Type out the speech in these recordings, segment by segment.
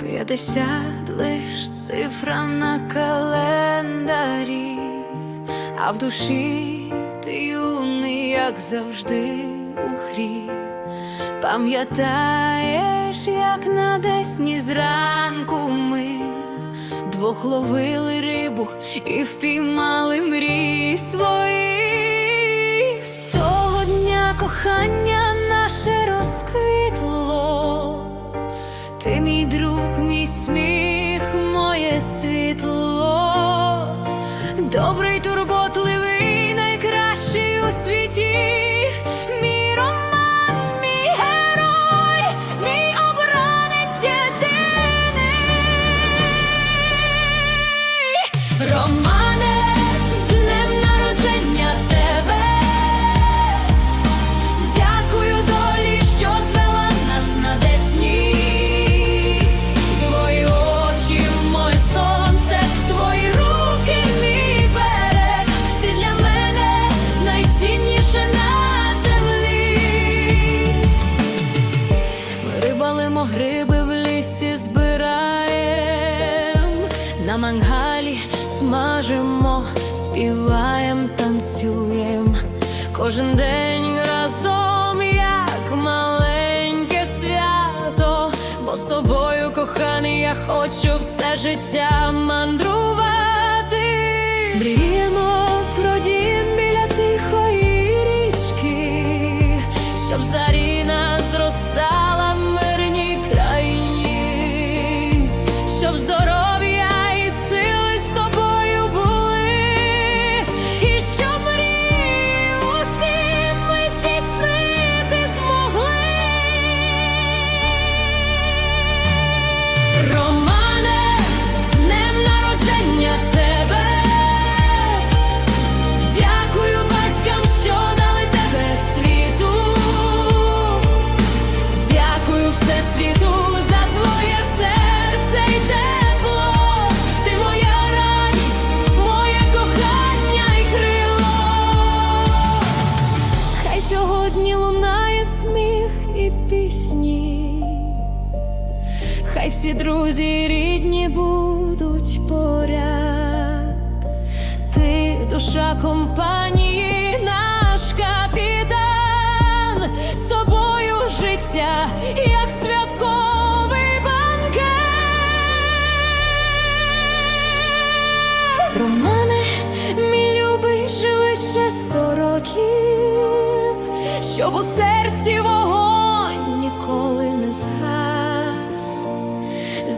П'ятдесят лиш цифра на календарі, а в душі ти юний, як завжди у грі. Пам'ятаєш, як на десні зранку ми двох ловили рибу і впіймали мрії свої. Мій друг, мій сміх, моє світло, добрий, турботливий, найкращий у світі, рибалимо гриби в лісі збираєм, на мангалі смажимо, співаєм, танцюєм. Кожен день разом, як маленьке свято, бо з тобою, коханий, я хочу все життя мандрувати. Всі друзі рідні будуть поряд. Ти душа компанії, наш капітан, з тобою життя, як святковий банкет. Романе, мій любий, живи ще сто років, щоб у серці вогонь ніколи не згас.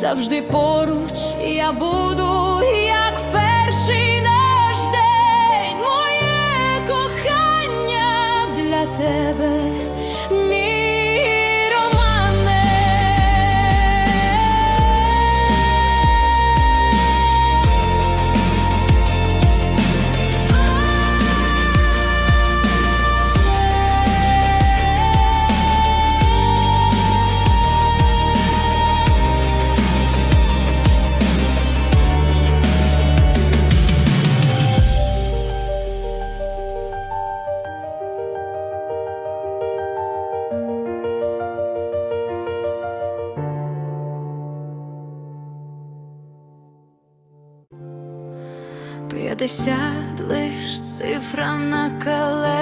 Завжди поруч. Я буду, як перший наш день, моє кохання для тебе, П'ятдесят лиш цифра на календарі.